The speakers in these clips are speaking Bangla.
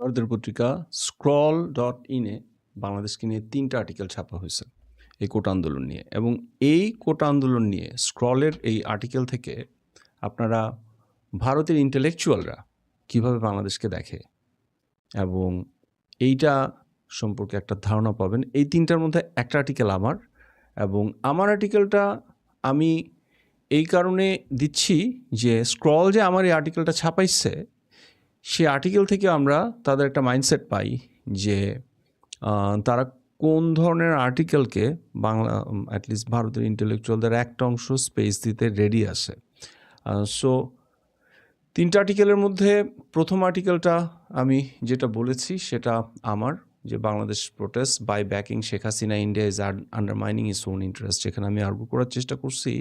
ভারতের পত্রিকা স্ক্রল ডট ইনে বাংলাদেশকে নিয়ে তিনটা আর্টিকেল ছাপা হয়েছে এই কোটা আন্দোলন নিয়ে। এবং এই কোটা আন্দোলন নিয়ে স্ক্রলের এই আর্টিকেল থেকে আপনারা ভারতের ইন্টেলেকচুয়ালরা কীভাবে বাংলাদেশকে দেখে এবং এইটা সম্পর্কে একটা ধারণা পাবেন। এই তিনটার মধ্যে একটা আর্টিকেল আমার এবং আমার আর্টিকেলটা আমি এই কারণে দিচ্ছি যে স্ক্রল যে আমার এই আর্টিকেলটা ছাপাইছে সেই আর্টিকেল থেকে আমরা তাদের একটা মাইন্ডসেট পাই যে তারা কোন ধরনের আর্টিকেলকে বাংলা অ্যাটলিস্ট ভারতের ইন্টেলেকচুয়ালদের একটা অংশ স্পেস দিতে রেডি আছে। সো তিনটা আর্টিকেলের মধ্যে প্রথম আর্টিকেলটা আমি যেটা বলেছি সেটা আমার, যে Bangladesh protest by backing Sheikh Hasina India is undermining its own interest যেখানে আমি আর্গু করার চেষ্টা করছি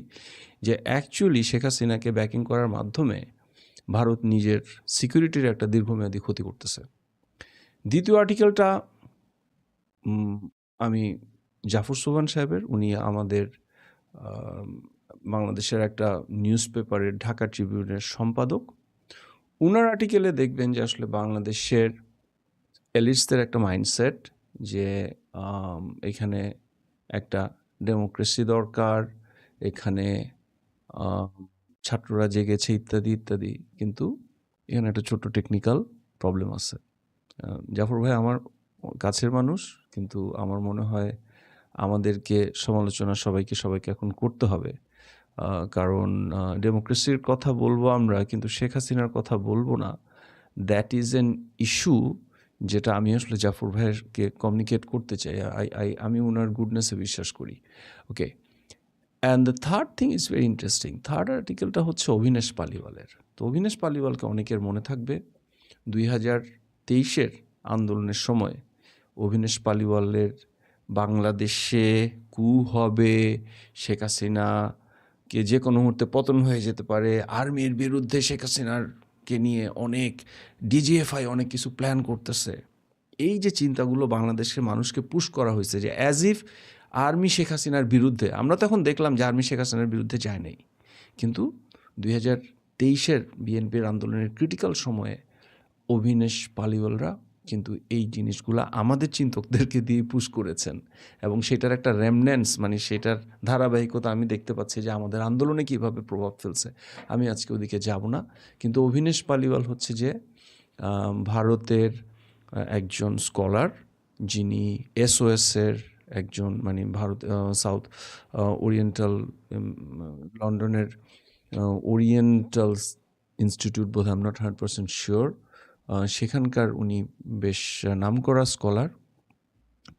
যে অ্যাকচুয়ালি শেখ হাসিনাকে ব্যাকিং করার মাধ্যমে ভারত নিজের সিকিউরিটির একটা দীর্ঘমেয়াদী ক্ষতি করতেছে। দ্বিতীয় আর্টিকেলটা আমি জাফর সোহান সাহেবের, উনি আমাদের বাংলাদেশের একটা নিউজ পেপারের ঢাকা ট্রিবিউনের সম্পাদক। উনার আর্টিকেলে দেখবেন যে আসলে বাংলাদেশের এলিটসদের একটা মাইন্ডসেট যে এখানে একটা ডেমোক্রেসি দরকার, এখানে ছাত্ররা জেগেছে ইত্যাদি ইত্যাদি। কিন্তু এখানে একটা ছোট্ট টেকনিক্যাল প্রবলেম আছে। জাফর ভাই আমার কাছের মানুষ, কিন্তু আমার মনে হয় আমাদেরকে সমালোচনা সবাইকে সবাইকে এখন করতে হবে। কারণ ডেমোক্রেসির কথা বলব আমরা, কিন্তু শেখ হাসিনার কথা বলব না। দ্যাট ইজ এন ইস্যু যেটা আমি আসলে জাফর ভাইয়েরকে কমিউনিকেট করতে চাই। আই আই আমি ওনার গুডনেসে বিশ্বাস করি। Okay and the third thing is very interesting third আর্টিকেলটা হচ্ছে অভিনেশ পালিওয়ালের। তো অভিনেশ পালিওয়ালকে অনেকের মনে থাকবে, দুই হাজার তেইশের আন্দোলনের সময় অভিনেশ পালিওয়ালের বাংলাদেশে কু হবে, শেখ হাসিনা কে যে কোনো মুহূর্তে পতন হয়ে যেতে পারে, আর্মির বিরুদ্ধে শেখ হাসিনারকে নিয়ে অনেক ডিজিএফআই অনেক কিছু প্ল্যান করতেছে। এই যে চিন্তাগুলো বাংলাদেশের মানুষকে পুশ করা হয়েছে যে অ্যাজ ইফ আর্মি শেখ হাসিনার বিরুদ্ধে, আমরা তো এখন দেখলাম যে আর্মি শেখ হাসিনার বিরুদ্ধে যায় নাই। কিন্তু দুই হাজার তেইশের বিএনপির আন্দোলনের ক্রিটিক্যাল সময়ে অভিনেশ পালিওয়ালরা কিন্তু এই জিনিসগুলো আমাদের চিন্তকদেরকে দিয়ে পুশ করেছেন। এবং সেটার একটা রেমন্যান্স মানে সেটার ধারাবাহিকতা আমি দেখতে পাচ্ছি যে আমাদের আন্দোলনে কীভাবে প্রভাব ফেলছে। আমি আজকে ওদিকে যাব না। কিন্তু অভিনেশ পালিওয়াল হচ্ছে যে ভারতের একজন স্কলার যিনি এসওএসের একজন মানে ভারত সাউথ ওরিয়েন্টাল লন্ডনের ওরিয়েন্টাল ইনস্টিটিউট বোধ I'm not hundred percent sure সেখানকার উনি বেশ নামকরা স্কলার।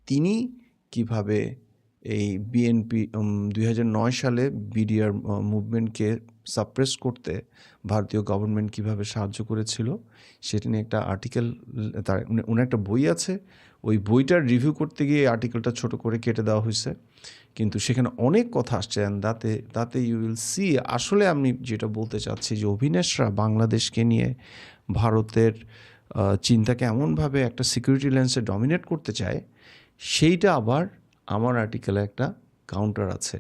তিনি কীভাবে এই বিএনপি দুই সালে বিডিআর মুভমেন্টকে সাপ্রেস করতে ভারতীয় গভর্নমেন্ট কীভাবে সাহায্য করেছিল, সেটা নিয়ে একটা আর্টিকেল তার, উনি- একটা বই আছে ওই বইটার রিভিউ করতে গিয়ে আর্টিকেলটা ছোট করে কেটে দেওয়া হয়েছে। কিন্তু সেখানে অনেক কথা আসছে তাতে তাতে ইউ উইল সি আসলে আমি যেটা বলতে চাচ্ছি যে অভিনেশরা বাংলাদেশকে নিয়ে ভারতের চিন্তাকে এমনভাবে একটা সিকিউরিটি লেন্সে ডমিনেট করতে চায়, সেইটা আবার আমার আর্টিকেলে একটা কাউন্টার আছে।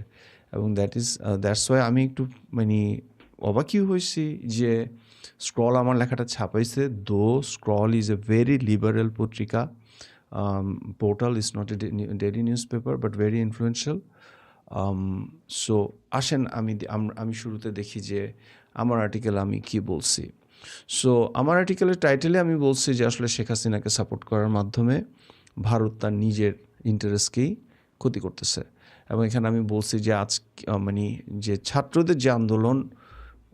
এবং দ্যাট ইজ দ্যাটস ওয়াই আমি একটু মানে অবাকই হয়েছি যে স্ক্রল আমার লেখাটা ছাপাইছে the Scroll is a very liberal পত্রিকা portal is not a daily newspaper but very influential so আসেন, আমি আম- শুরুতে দেখি যে আমার আর্টিকেল আমি কি বলছি। সো আমার আর্টিকেলের টাইটেলে আমি বলছি যে আসলে শেখ হাসিনাকে সাপোর্ট করার মাধ্যমে ভারত তার নিজের ইন্টারেস্টকেই ক্ষতি করতেছে। এবং এখানে আমি বলছি যে আজ মানে যে ছাত্রদের যে আন্দোলন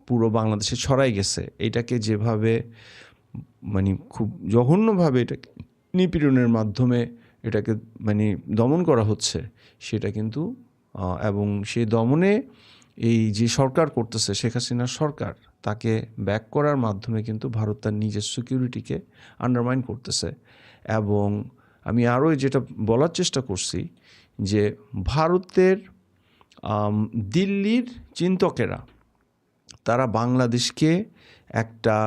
পুরো বাংলাদেশে ছড়াই গেছে, এটাকে যেভাবে মানে খুব জঘন্যভাবে এটাকে নিপীড়নের মাধ্যমে এটাকে মানে দমন করা হচ্ছে, সেটা কিন্তু এবং সেই দমনে এই যে সরকার করতেছে, শেখ হাসিনার সরকার, তাকে ব্যাক করার মাধ্যমে কিন্তু ভারত তার নিজের সিকিউরিটিকে আন্ডারমাইন করতেছে। এবং আমি আরও যেটা বলার চেষ্টা করছি যে ভারতের দিল্লির চিন্তকেরা, তারা বাংলাদেশকে একটা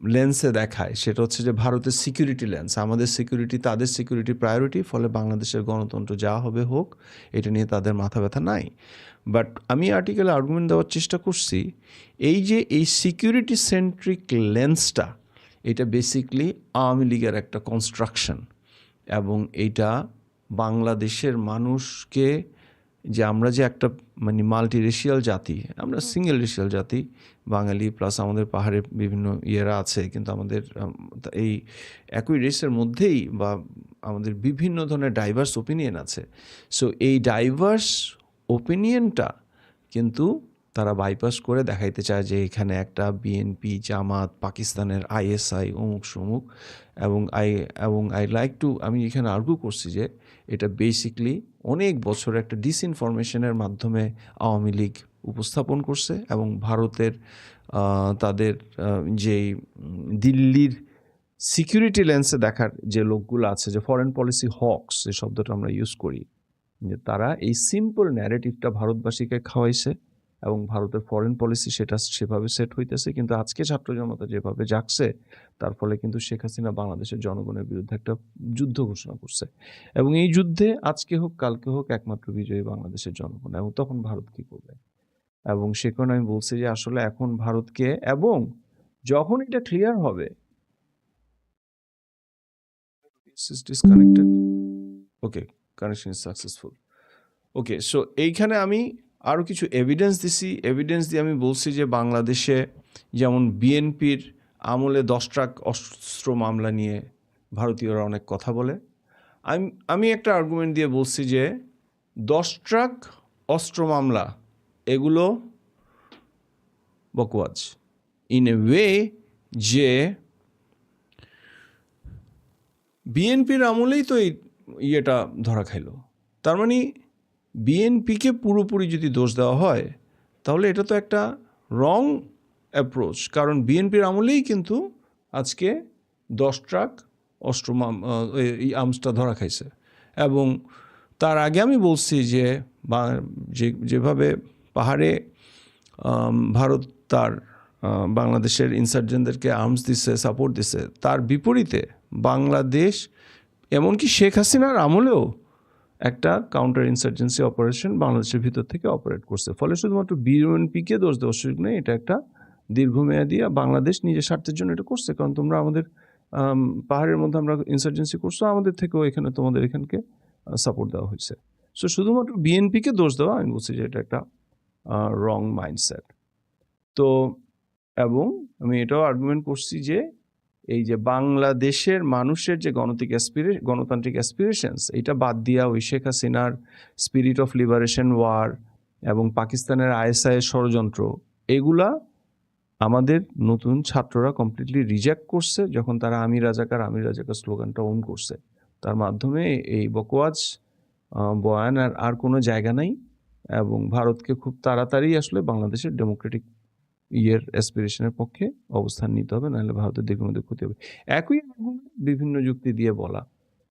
লেন্সে দেখায়, সেটা হচ্ছে যে ভারতের সিকিউরিটি লেন্স আমাদের সিকিউরিটি তাদের সিকিউরিটি প্রায়োরিটি ফলে বাংলাদেশের গণতন্ত্র যা হবে হোক, এটা নিয়ে তাদের মাথা ব্যথা নাই। বাট আমি আর্টিকেলে আর্গুমেন্ট দেওয়ার চেষ্টা করছি, এই যে এই সিকিউরিটি সেন্ট্রিক লেন্সটা এটা বেসিকলি আওয়ামী লীগের একটা কনস্ট্রাকশন এবং এটা বাংলাদেশের মানুষকে যে আমরা যে একটা মানে মাল্টি রেশিয়াল জাতি আমরা সিঙ্গেল রেশিয়াল জাতি বাঙালি প্লাস আমাদের পাহাড়ে বিভিন্ন ইয়েরা আছে কিন্তু আমাদের এই একই রেসের মধ্যেই বা আমাদের বিভিন্ন ধরনের ডাইভার্স ওপিনিয়ন আছে। সো এই ডাইভার্স ওপিনিয়নটা কিন্তু তারা বাইপাস করে দেখাইতে চায় যে এখানে একটা বিএনপি জামাত পাকিস্তানের আইএসআই অমুক সমুক এবং আই এবং আই লাইক টু আমি এখানে আর্গু করছি যে এটা বেসিকলি অনেক বছর একটা ডিসইনফরমেশনের মাধ্যমে আওয়ামী লীগ উপস্থাপন করছে এবং ভারতের তাদের যেই দিল্লির সিকিউরিটি লেন্সে দেখার যে লোকগুলো আছে, যে ফরেন পলিসি হকস এই শব্দটা আমরা ইউজ করি, যে তারা এই সিম্পল ন্যারেটিভটা ভারতবাসীকে খাওয়াইছে। এবং ভারতের ফরেন পলিসি সেটা সেভাবে সেট হইতেছে, কিন্তু আজকে ছাত্র জনতা যেভাবে জাগছে, তার ফলে কিন্তু শেখ হাসিনা বাংলাদেশের জনগণের বিরুদ্ধে একটা যুদ্ধ ঘোষণা করছে। এবং এই যুদ্ধে আজকে হোক, কালকে হোক, একমাত্র বিজয়ী বাংলাদেশের জনগণ। এবং তখন ভারত কি করবে? এবং সে কারণে আমি বলছি যে, আসলে এখন ভারতকে এবং যখন এটা ক্লিয়ার হবে okay connection successful okay so এইখানে আমি আরও কিছু এভিডেন্স দিছি। এভিডেন্স দিয়ে আমি বলছি যে বাংলাদেশে যেমন বিএনপির আমলে দশ ট্রাক অস্ত্র মামলা নিয়ে ভারতীয়রা অনেক কথা বলে। আমি আমি একটা আর্গুমেন্ট দিয়ে বলছি যে দশ ট্রাক অস্ত্র মামলা, এগুলো বকওয়াজ। ইন এ ওয়ে যে বিএনপির আমলেই তো এই ইয়েটা ধরা খাইলো। তার মানে বিএনপিকে পুরোপুরি যদি দোষ দেওয়া হয়, তাহলে এটা তো একটা রং অ্যাপ্রোচ কারণ বিএনপির আমলেই কিন্তু আজকে দশ ট্রাক অস্ত্র এই আর্মসটা ধরা খাইছে। এবং তার আগে আমি বলছি যে যেভাবে পাহাড়ে ভারত তার বাংলাদেশের ইনসার্জেন্টদেরকে আর্মস দিচ্ছে সাপোর্ট দিচ্ছে তার বিপরীতে বাংলাদেশ, এমনকি শেখ হাসিনার আমলেও একটা কাউন্টার ইনসার্জেন্সি অপারেশন বাংলাদেশের ভিতর থেকে অপারেট করছে। ফলে শুধুমাত্র বিএনপিকে দোষ দেওয়ার সুযোগ নেই, এটা একটা দীর্ঘমেয়াদী বাংলাদেশ নিজের স্বার্থের জন্য এটা করছে। কারণ তোমরা আমাদের পাহাড়ের মধ্যে আমরা ইনসার্জেন্সি করছ, আমাদের থেকেও এখানে তোমাদের এখানকে সাপোর্ট দেওয়া হয়েছে। সো শুধুমাত্র বিএনপিকে দোষ দেওয়া, আমি বলছি যে এটা একটা রং মাইন্ডসেট তো, এবং আমি এটাও আর্গুমেন্ট করছি যে এই যে বাংলাদেশের মানুষের যে গণতিক অ্যাসপিরে গণতান্ত্রিক অ্যাসপিরেশনস এটা বাদ দিয়া ওই শেখ হাসিনার স্পিরিট অফ লিবারেশন ওয়ার এবং পাকিস্তানের আইএসআই ষড়যন্ত্র, এগুলা আমাদের নতুন ছাত্ররা কমপ্লিটলি রিজেক্ট করছে যখন তারা আমি রাজাকার আমি রাজাকার স্লোগানটা অন করছে। তার মাধ্যমে এই বকওয়াজ বয়ান আর আর কোনো জায়গা নাই এবং ভারতকে খুব তাড়াতাড়ি আসলে বাংলাদেশের ডেমোক্রেটিক ইয়ের অ্যাসপিরেশনের পক্ষে অবস্থান নিতে হবে, নাহলে ভারতের দীর্ঘমেয়াদী ক্ষতি হবে। একই বিভিন্ন যুক্তি দিয়ে বলা।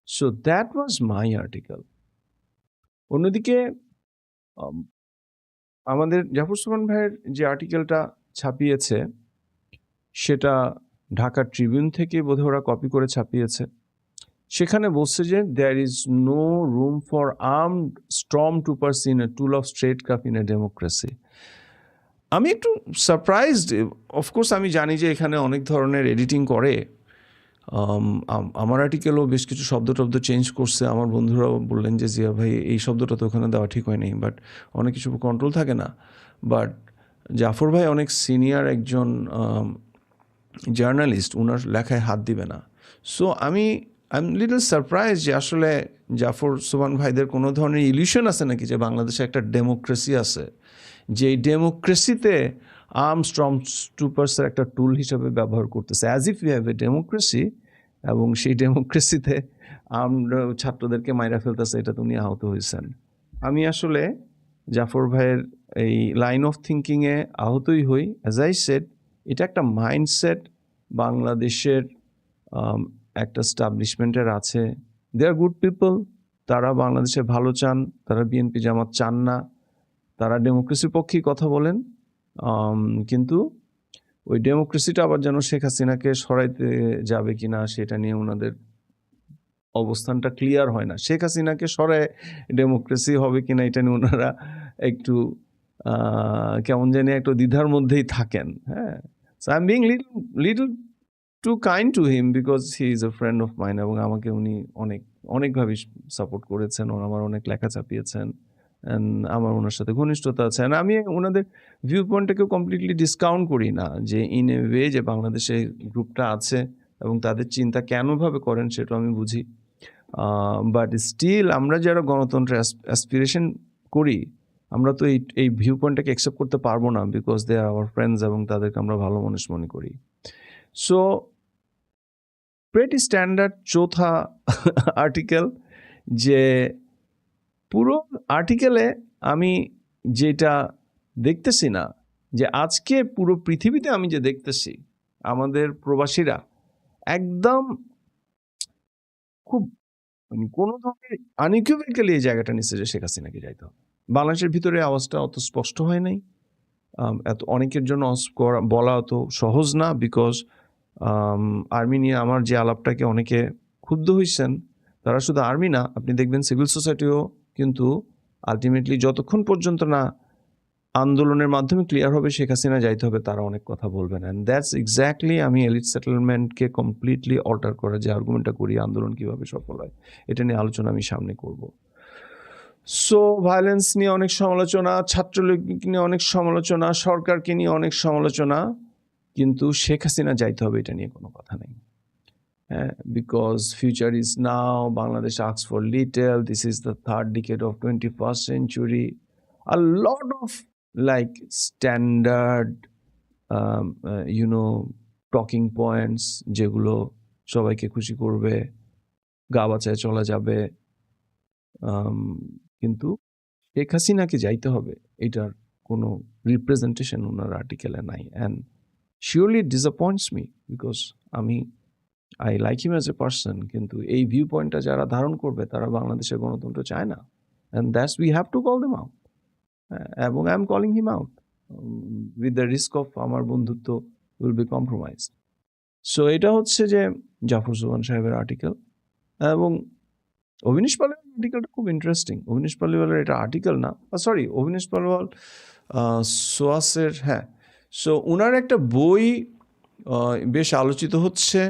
So that was my article অন্যদিকে আমাদের জাফর সুমান ভাইয়ের যে আর্টিকেলটা ছাপিয়েছে, সেটা ঢাকা ট্রিবিউন থেকে বোধহয় ওরা কপি করে ছাপিয়েছে। সেখানে বলছে যে there is no room for armed storm troopers in a tool of straight cup in a democracy আমি একটু সারপ্রাইজড অফকোর্স আমি জানি যে এখানে অনেক ধরনের এডিটিং করে। আম- আমার আর্টিকেলও বেশ কিছু শব্দ টব্দ চেঞ্জ করছে। আমার বন্ধুরাও বললেন যে, জিয়া ভাই, এই শব্দটা তো ওখানে দেওয়া ঠিক হয়নি। বাট অনেক কিছু কন্ট্রোল থাকে না। বাট জাফর ভাই অনেক সিনিয়র একজন জার্নালিস্ট ওনার লেখায় হাত দিবে না। সো আমি আই এম লিটল সারপ্রাইজ যে আসলে জাফর সুবান ভাইদের কোনো ধরনের ইলিউশন আছে নাকি যে বাংলাদেশে একটা ডেমোক্রেসি আছে? যে ডেমোক্রেসিতে আর্ম স্ট্রং টুপার্সের একটা টুল হিসাবে ব্যবহার করতেছে। As if you have a democracy এবং সেই ডেমোক্রেসিতে আর্ম ছাত্রদেরকে মাইরা ফেলতেছে, এটা উনি আহত হয়েছেন। আমি আসলে জাফর ভাইয়ের এই লাইন অফ থিঙ্কিংয়ে আহতই হই। অ্যাজ আই সেট এটা একটা মাইন্ডসেট বাংলাদেশের একটা স্টাবলিশমেন্টের আছে। দে আর গুড পিপল তারা বাংলাদেশে ভালো চান, তারা বিএনপি জামাত চান না। তারা ডেমোক্রেসির পক্ষেই কথা বলেন কিন্তু ওই ডেমোক্রেসিটা আবার যেন শেখ হাসিনাকে সরাইতে যাবে কি না সেটা নিয়ে ওনাদের অবস্থানটা ক্লিয়ার হয় না। শেখ হাসিনাকে সরায় ডেমোক্রেসি হবে কি না এটা নিয়ে ওনারা একটু কেমন জানি একটু দ্বিধার মধ্যেই থাকেন হ্যাঁ। I am being little little too kind to him because he is a friend of mine এবং আমাকে উনি অনেক অনেকভাবে সাপোর্ট করেছেন ওরা আমার অনেক লেখা চাপিয়েছেন আমার ওনার সাথে ঘনিষ্ঠতা আছে। And আমি ওনাদের ভিউ পয়েন্টটাকেও কমপ্লিটলি ডিসকাউন্ট করি না যে ইন এ ওয়ে যে বাংলাদেশে গ্রুপটা আছে এবং তাদের চিন্তা কেনভাবে করেন সেটা আমি বুঝি। বাট স্টিল আমরা যারা গণতন্ত্রের অ্যাসপিরেশন করি, আমরা তো এই এই ভিউ পয়েন্টটাকে অ্যাকসেপ্ট করতে পারব না because they are our friends এবং তাদেরকে আমরা ভালো মানুষ মনে করি। সো প্রেটি স্ট্যান্ডার্ড চৌথা আর্টিকেল যে পুরো আর্টিকেলে আমি যেটা দেখতেছি না, যে আজকে পুরো পৃথিবীতে আমি যে দেখতেছি, আমাদের প্রবাসীরা একদম খুব মানে কোনো ধরনের আনইকুইভেক্যালি এই জায়গাটা নিচ্ছে যে শেখ হাসিনাকে যাইতে হবে। বাংলাদেশের ভিতরে আওয়াজটা অত স্পষ্ট হয় নাই। এত অনেকের জন্য বলা অত সহজ না বিকজ আর্মি নিয়ে আমার যে আলাপটাকে অনেকে ক্ষুব্ধ হয়েছেন তারা শুধু আর্মি না, আপনি দেখবেন সিভিল সোসাইটিও কিন্তু আলটিমেটলি যতক্ষণ পর্যন্ত না আন্দোলনের মাধ্যমে ক্লিয়ার হবে শেখ হাসিনা যাইতে হবে, তারা অনেক কথা বলবেন অ্যান্ড দ্যাটস এক্স্যাক্টলি আমি এলিট সেটেলমেন্টকে কমপ্লিটলি অল্টার করা, যে আর্গুমেন্টটা করি, আন্দোলন কীভাবে সফল হয়, এটা নিয়ে আলোচনা আমি সামনে করব। সো ভায়োলেন্স নিয়ে অনেক সমালোচনা, ছাত্রলীগ নিয়ে অনেক সমালোচনা, সরকারকে নিয়ে অনেক সমালোচনা, কিন্তু শেখ হাসিনা যাইতে হবে, এটা নিয়ে কোনো কথা নেই। Because future is now Bangladesh asks for little this is the third decade of twenty first century a lot of like standard um, uh, you know talking points যেগুলো সবাইকে খুশি করবে গা বাঁচায় চলা যাবে। কিন্তু শেখ হাসিনাকে যাইতে হবে। এটার কোনো রিপ্রেজেন্টেশন ওনার আর্টিকেলে নাই। And surely disappoints me because আমি I like him as a person কিন্তু এই ভিউ পয়েন্টটা যারা ধারণ করবে, তারা বাংলাদেশের গণতন্ত্র চায় না। And that's we have to call them out এবং I am calling him out with the risk of আমার বন্ধুত্ব উইল বি কম্প্রোমাইজ সো এটা হচ্ছে যে জাফর সুবান সাহেবের আর্টিকেল এবং অভিনীশ পালিওয়াল আর্টিকেলটা খুব ইন্টারেস্টিং অভিনীশ পালিওয়ালের এটা আর্টিকেল না সরি অভিনীশ পালিওয়াল সোয়াসের হ্যাঁ। সো ওনার একটা বই বেশ আলোচিত হচ্ছে।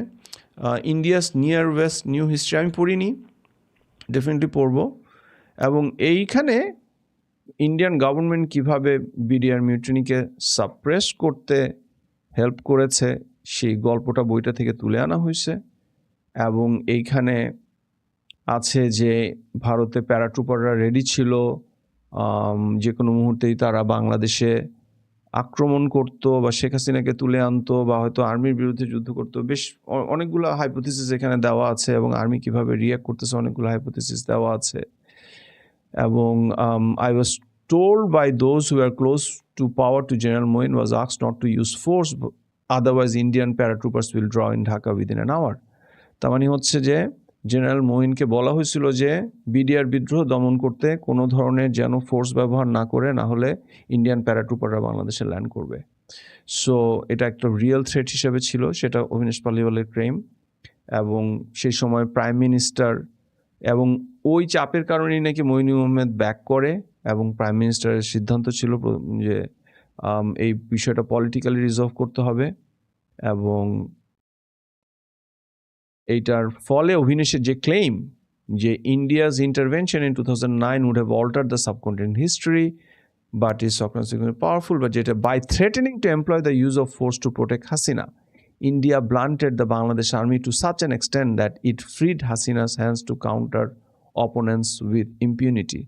India's near west new history আমি পড়িনি ডেফিনেটলি পড়ব। এবং এইখানে ইন্ডিয়ান গভর্নমেন্ট কীভাবে বিডিআর মিউটনিকে সাপ্রেস করতে হেল্প করেছে, সেই গল্পটা বইটা থেকে তুলে আনা হয়েছে। এবং এইখানে আছে যে ভারতে প্যারাট্রুপাররা রেডি ছিল যে কোনো মুহূর্তেই তারা বাংলাদেশে আক্রমণ করত বা শেখ হাসিনাকে তুলে আনতো বা হয়তো আর্মির বিরুদ্ধে যুদ্ধ করত। বেশ অনেকগুলো হাইপোথিসিস এখানে দেওয়া আছে এবং আর্মি কীভাবে রিয়্যাক্ট করতেছে অনেকগুলো হাইপোথিসিস দেওয়া আছে। এবং I was told by those who are close to power to general Moeen was আক্স not to use force otherwise Indian paratroopers will drop in Dhaka within an hour তার মানে হচ্ছে যে জেনারেল মোহিনকে বলা হয়েছিল যে বিডিআর বিদ্রোহ দমন করতে কোনো ধরনের যেন ফোর্স ব্যবহার না করে, না হলে ইন্ডিয়ান প্যারাট্রুপাররা বাংলাদেশে ল্যান্ড করবে। সো এটা একটা রিয়েল থ্রেট হিসেবে ছিল, সেটা অভিনেশ পালিওয়ালের ক্লেম এবং সেই সময় প্রাইম মিনিস্টার এবং ওই চাপের কারণেই নাকি মইনুল আহমেদ ব্যাক করে এবং প্রাইম মিনিস্টারের সিদ্ধান্ত ছিল যে এই বিষয়টা পলিটিক্যালি রিজলভ করতে হবে এবং এইটার ফলে অভিনেশের যে ক্লেইম যে India's intervention in two thousand nine would have alter the subcontinent history but is সকন powerful but যেটা by threatening to employ the use of force to protect Hasina India blunted the Bangladesh army to such an extend that it freed Hasina's hands to counter opponents with impunity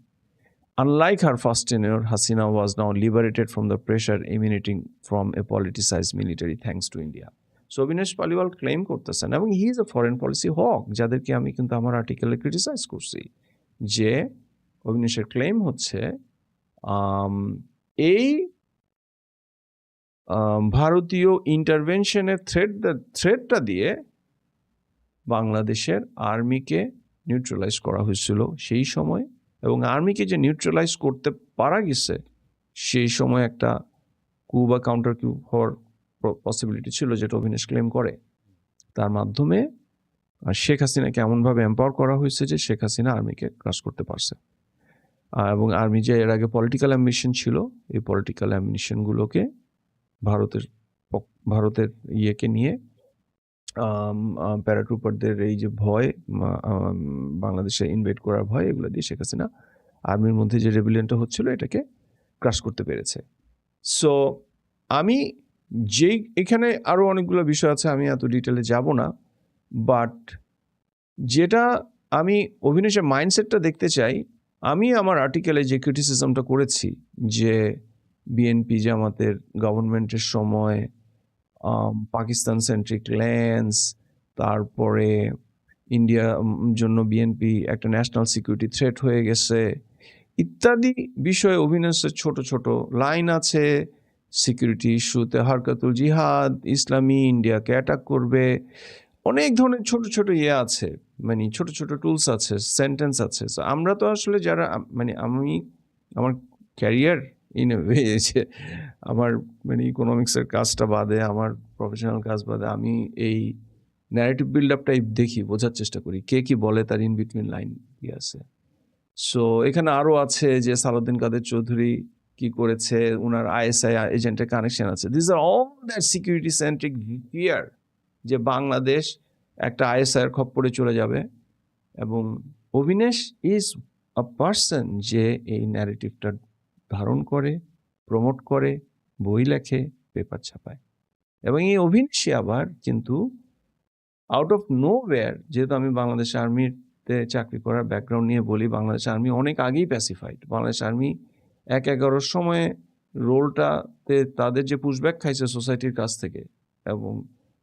unlike her first tenure Hasina was now liberated from the pressure emanating from a politicize military thanks to India So Avinash Paliwal claim করতেছেন এবং he is a foreign policy hawk যাদেরকে আমি কিন্তু আমার আর্টিকেলে ক্রিটিসাইজ করছি যে অবিনাশের ক্লেম হচ্ছে এই ভারতীয় ইন্টারভেনশনের থ্রেড থ্রেডটা দিয়ে বাংলাদেশের আর্মিকে নিউট্রালাইজ করা হয়েছিল সেই সময় এবং আর্মিকে যে নিউট্রালাইজ করতে পারা গেছে, সেই সময় একটা কু বা কাউন্টার কিউ হওয়ার পসিবিলিটি ছিল যেটা অভিনেশ ক্লেম করে। তার মাধ্যমে শেখ হাসিনাকে এমনভাবে এম্পাওয়ার করা হয়েছে যে শেখ হাসিনা আর্মিকে ক্রাশ করতে পারছে। এবং আর্মি যে এর আগে পলিটিক্যাল অ্যাম্বিশন ছিল, এই পলিটিক্যাল অ্যাম্বিশনগুলোকে ভারতের ভারতের ইয়েকে নিয়ে প্যারাট্রুপারদের এই যে ভয় বাংলাদেশে ইনভেট করার ভয়, এগুলো দিয়ে শেখ হাসিনা আর্মির মধ্যে যে রেভিলিয়নটা হচ্ছিল, এটাকে ক্রাশ করতে পেরেছে। সো আমি যেই, এখানে আরও অনেকগুলো বিষয় আছে, আমি এত ডিটেলে যাব না বাট যেটা আমি অভিনেশের মাইন্ডসেটটা দেখতে চাই, আমি আমার আর্টিকেলে যে ক্রিটিসিজমটা করেছি, যে বিএনপি জামাতের গভর্নমেন্টের সময় পাকিস্তান সেন্ট্রিক ল্যান্স তারপরে ইন্ডিয়া জন্য বিএনপি একটা ন্যাশনাল সিকিউরিটি থ্রেট হয়ে গেছে, ইত্যাদি বিষয়ে অভিনয়ের ছোট ছোট লাইন আছে সিকিউরিটি ইস্যুতে হারকাতুল জিহাদ, ইসলামী ইন্ডিয়াকে অ্যাটাক করবে। অনেক ধরনের ছোট ছোট ইয়ে আছে মানে ছোট ছোট টুলস আছে সেন্টেন্স আছে। So, আমরা তো আসলে যারা মানে আমি, আমার ক্যারিয়ার ইন যে, আমার মানে ইকোনমিক্সের কাজটা বাদে, আমার প্রফেশনাল কাজ বাদে, আমি এই ন্যারেটিভ বিল্ড আপটাই দেখি, বোঝার চেষ্টা করি, কে কি বলে তার ইন বিটুইন লাইন কি আছে। সো এখানে আরও আছে যে সালাউদ্দিন কাদের চৌধুরী কি করেছে ওনার আইএসআই এজেন্টের কানেকশন আছে। This are all that security centric fear যে বাংলাদেশ একটা আইএসআইয়ের খপ্পরে চলে যাবে এবং অভিনেশ ইজ আ পার্সন যে এই ন্যারেটিভটা ধারণ করে প্রমোট করে বই লেখে পেপার ছাপায়। এবং এই অভিনেশই আবার কিন্তু আউট অফ নো ওয়্যার যেহেতু আমি বাংলাদেশ আর্মিতে চাকরি করার ব্যাকগ্রাউন্ড নিয়ে বলি বাংলাদেশ আর্মি অনেক আগেই প্যাসিফাইড বাংলাদেশ আর্মি এক এগারোর সময় রোলটাতে তাদের যে পুশব্যাক খাইছে সোসাইটির কাছ থেকে এবং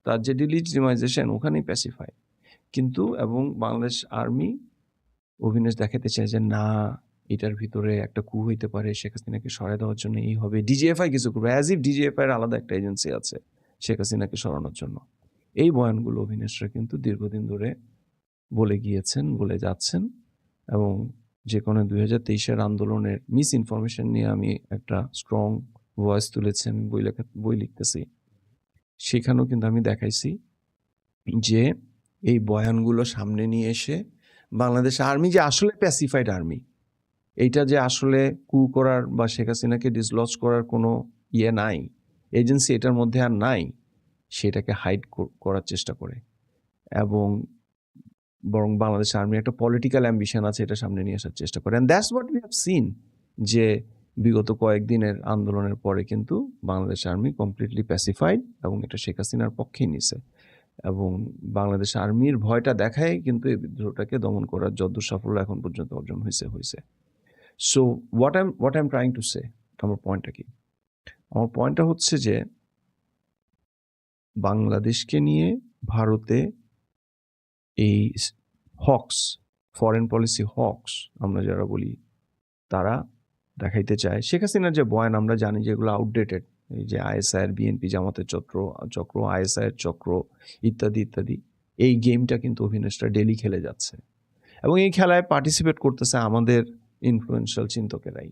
তার যে ডিলিজিমাইজেশন ওখানেই প্যাসিফাই কিন্তু এবং বাংলাদেশ আর্মি অভিনেশ দেখাতে চায় যে, না, এটার ভিতরে একটা কু হইতে পারে, শেখ হাসিনাকে সরাই দেওয়ার জন্য এই হবে। ডিজিএফআই কিছু করবে অ্যাজ ইফ ডিজিএফআই এর আলাদা একটা এজেন্সি আছে শেখ হাসিনাকে সরানোর জন্য। এই বয়ানগুলো অভিনেশরা কিন্তু দীর্ঘদিন ধরে বলে গিয়েছেন, বলে যাচ্ছেন এবং যে কোনো দুই হাজার তেইশের আন্দোলনের মিস ইনফরমেশন নিয়ে আমি একটা স্ট্রং ভয়েস তুলেছি, আমি বই লেখা, বই লিখতেছি। সেখানেও কিন্তু আমি দেখাইছি যে এই বয়ানগুলো সামনে নিয়ে এসে বাংলাদেশ আর্মি যে আসলে প্যাসিফাইড আর্মি এইটা যে আসলে কু করার বা শেখ হাসিনাকে ডিসলজ করার কোনো ইয়ে নাই এজেন্সি এটার মধ্যে আর নাই, সেটাকে হাইড করার চেষ্টা করে। এবং বরং বাংলাদেশ আর্মি একটা পলিটিক্যাল অ্যাম্বিশন আছে এটা সামনে নিয়ে আসার চেষ্টা করে। And that's what we have seen যে বিগত কয়েকদিনের আন্দোলনের পরে কিন্তু বাংলাদেশ আর্মি কমপ্লিটলি প্যাসিফাইড এবং এটা শেখ হাসিনার পক্ষেই নিছে। এবং বাংলাদেশ আর্মির ভয়টা দেখায় কিন্তু এই বিদ্রোহটাকে দমন করার যদ্দূর সাফল্য এখন পর্যন্ত অর্জন হয়েছে হয়েছে so what I'm what I'm trying to say আমার পয়েন্টটা কি? আমার পয়েন্টটা হচ্ছে যে বাংলাদেশকে নিয়ে ভারতে এই হক্স ফরেন পলিসি হক্স আমরা যারা বলি, তারা দেখাইতে চায়। শেখ হাসিনার যে বয়ান, আমরা জানি যেগুলো আউটডেটেড এই যে আইএসআইয়ের বিএনপি জামাতের চক্র চক্র, আইএসআইয়ের চক্র, ইত্যাদি ইত্যাদি, এই গেমটা কিন্তু অভিনেশটা ডেলি খেলে যাচ্ছে। এবং এই খেলায় পার্টিসিপেট করতেছে আমাদের ইনফ্লুয়েন্সিয়াল চিন্তকেরাই।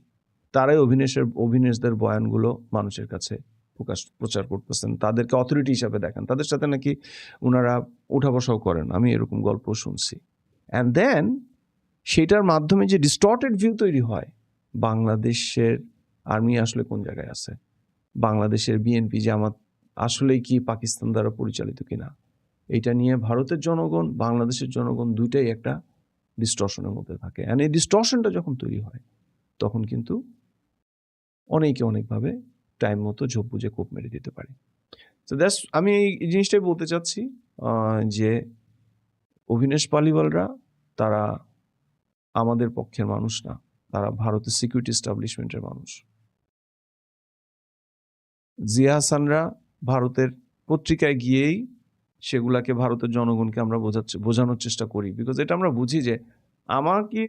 তারাই অভিনেশের, অভিনেশদের বয়ানগুলো মানুষের কাছে প্রকাশ, প্রচার করতেছেন। তাদেরকে অথরিটি হিসাবে দেখেন। তাদের সাথে নাকি ওনারা উঠা বসাও করেন। আমি এরকম গল্প শুনছি। অ্যান্ড দেন সেটার মাধ্যমে যে ডিস্টর্টেড ভিউ তৈরি হয়, বাংলাদেশের আর্মি আসলে কোন জায়গায় আছে? বাংলাদেশের বিএনপি জামাত আসলেই কি পাকিস্তান দ্বারা পরিচালিত কিনা? এটা নিয়ে ভারতের জনগণ, বাংলাদেশের জনগণ দুইটাই একটা ডিস্টর্শনের মধ্যে থাকে। অ্যান্ড এই ডিস্টর্শনটা যখন তৈরি হয়, তখন কিন্তু অনেকে অনেকভাবে টাইম মতো ঝোপ বুঝে কোপ মেরে দিতে পারে। তো দ্যাটস আমি এই জিনিসটাই বলতে চাচ্ছি যে অভিনেশ পালিওয়ালরা, তারা আমাদের পক্ষের মানুষ না। তারা ভারতের সিকিউরিটি এস্টাবলিশমেন্টের মানুষ। জিয়া হাসানরা ভারতের পত্রিকায় গিয়েই সেগুলাকে ভারতের জনগণকে আমরা বোঝাচ্ছে, বোঝানোর চেষ্টা করি। বিকজ এটা আমরা বুঝি যে আমাকে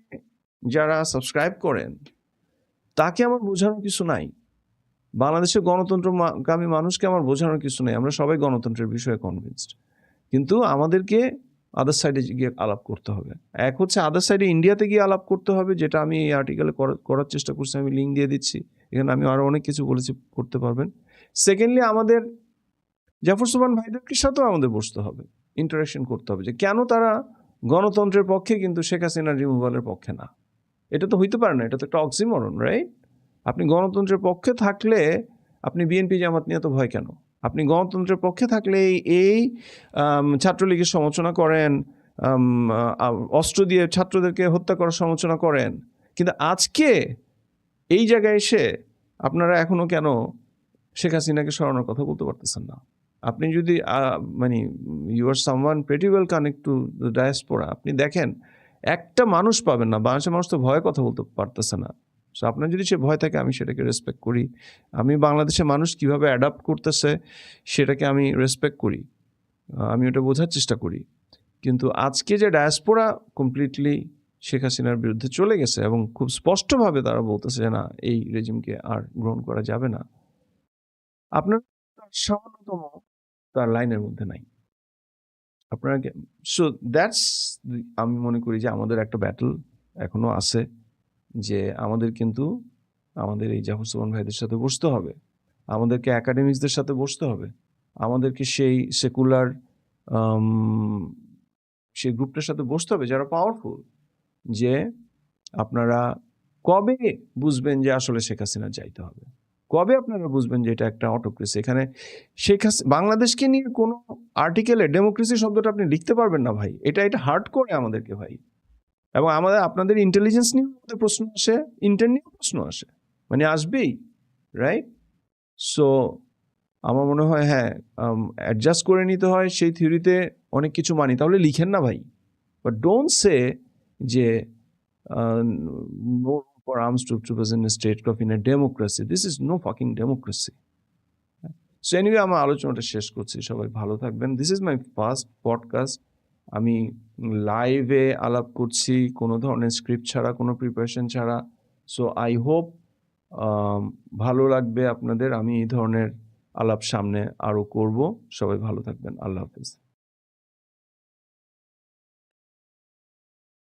যারা সাবস্ক্রাইব করেন, তাকে আমার বোঝানোর কিছু নাই। বাংলাদেশের গণতন্ত্রগামী মানুষকে আমার বোঝানোর কিছু নেই। আমরা সবাই গণতন্ত্রের বিষয়ে কনভিন্সড কিন্তু আমাদেরকে আদার সাইডে গিয়ে আলাপ করতে হবে। এক হচ্ছে আদার সাইডে ইন্ডিয়াতে গিয়ে আলাপ করতে হবে, যেটা আমি এই আর্টিকেলে করার চেষ্টা করছি, আমি লিঙ্ক দিয়ে দিচ্ছি। এখানে আমি আরও অনেক কিছু বলেছি, করতে পারবেন। সেকেন্ডলি আমাদের জাফর সুবান ভাইদের সাথেও আমাদের বসতে হবে ইন্টারাকশন করতে হবে, যে কেন তারা গণতন্ত্রের পক্ষে, কিন্তু শেখ হাসিনার রিমুভালের পক্ষে না? এটা তো হইতে পারে না, এটা তো একটা অক্সিমরণ রাইট আপনি গণতন্ত্রের পক্ষে থাকলে, আপনি বিএনপি জামাত নিয়ে তো ভয় কেন? আপনি গণতন্ত্রের পক্ষে থাকলে এই- ছাত্রলীগের সমালোচনা করেন অস্ত্র দিয়ে ছাত্রদেরকে হত্যা করার সমালোচনা করেন। কিন্তু আজকে এই জায়গায় এসে আপনারা এখনও কেন শেখ হাসিনাকে সরানোর কথা বলতে পারতেছেন না? আপনি যদি মানে you are someone pretty well connect to the diaspora আপনি দেখেন, একটা মানুষ পাবেন না, বাংলাদেশের মানুষ তো ভয়ে কথা বলতে পারতেছে না। সো আপনার যদি সে ভয় থাকে, আমি সেটাকে রেসপেক্ট করি। আমি বাংলাদেশের মানুষ কীভাবে অ্যাডাপ্ট করতেছে, সেটাকে আমি রেসপেক্ট করি। আমি ওটা বোঝার চেষ্টা করি। কিন্তু আজকে যে ডায়াসপোরা কমপ্লিটলি শেখ হাসিনার বিরুদ্ধে চলে গেছে এবং খুব স্পষ্টভাবে তারা বলতেছে যে, না, এই রেজিমকে আর গ্রহণ করা যাবে না। আপনার সামান্যতম তার লাইনের মধ্যে নাই। আপনারা সো দ্যাটস আমি মনে করি যে আমাদের একটা ব্যাটল এখনও আছে। যে আমাদের কিন্তু আমাদের এই জাফর সুমন ভাইদের সাথে বসতে হবে। আমাদেরকে একাডেমিক্সদের সাথে বসতে হবে। আমাদেরকে সেই সেকুলার সেই গ্রুপটার সাথে বসতে হবে যারা পাওয়ারফুল যে আপনারা কবে বুঝবেন যে আসলে শেখ হাসিনা যাইতে হবে? কবে আপনারা বুঝবেন যে এটা একটা অটোক্রেসি এখানে শেখ হাসিনা বাংলাদেশকে নিয়ে কোনো আর্টিকেলে ডেমোক্রেসি শব্দটা আপনি লিখতে পারবেন না ভাই। এটা এটা হার্ড করে আমাদেরকে ভাই। এবং আমাদের আপনাদের ইন্টেলিজেন্স নিয়েও আমাদের প্রশ্ন আসে ইন্টার নিয়েও প্রশ্ন আসে। মানে আসবেই রাইট সো আমার মনে হয় হ্যাঁ অ্যাডজাস্ট করে নিতে হয় সেই থিওরিতে অনেক কিছু মানি। তাহলে লিখেন না ভাই। বাট ডোন্ট সে যে for arms to, to present a state of in a democracy. This is no fucking democracy. So anyway আমার আলোচনাটা শেষ করছি। সবাই ভালো থাকবেন। This is my first podcast আমি লাইভে আলাপ করছি, কোনো ধরনের স্ক্রিপ্ট ছাড়া, কোনো প্রিপারেশন ছাড়া। সো আই হোপ ভালো লাগবে আপনাদের। আমি এই ধরনের আলাপ সামনে আরও করব। সবাই ভালো থাকবেন। আল্লাহ হাফিজ।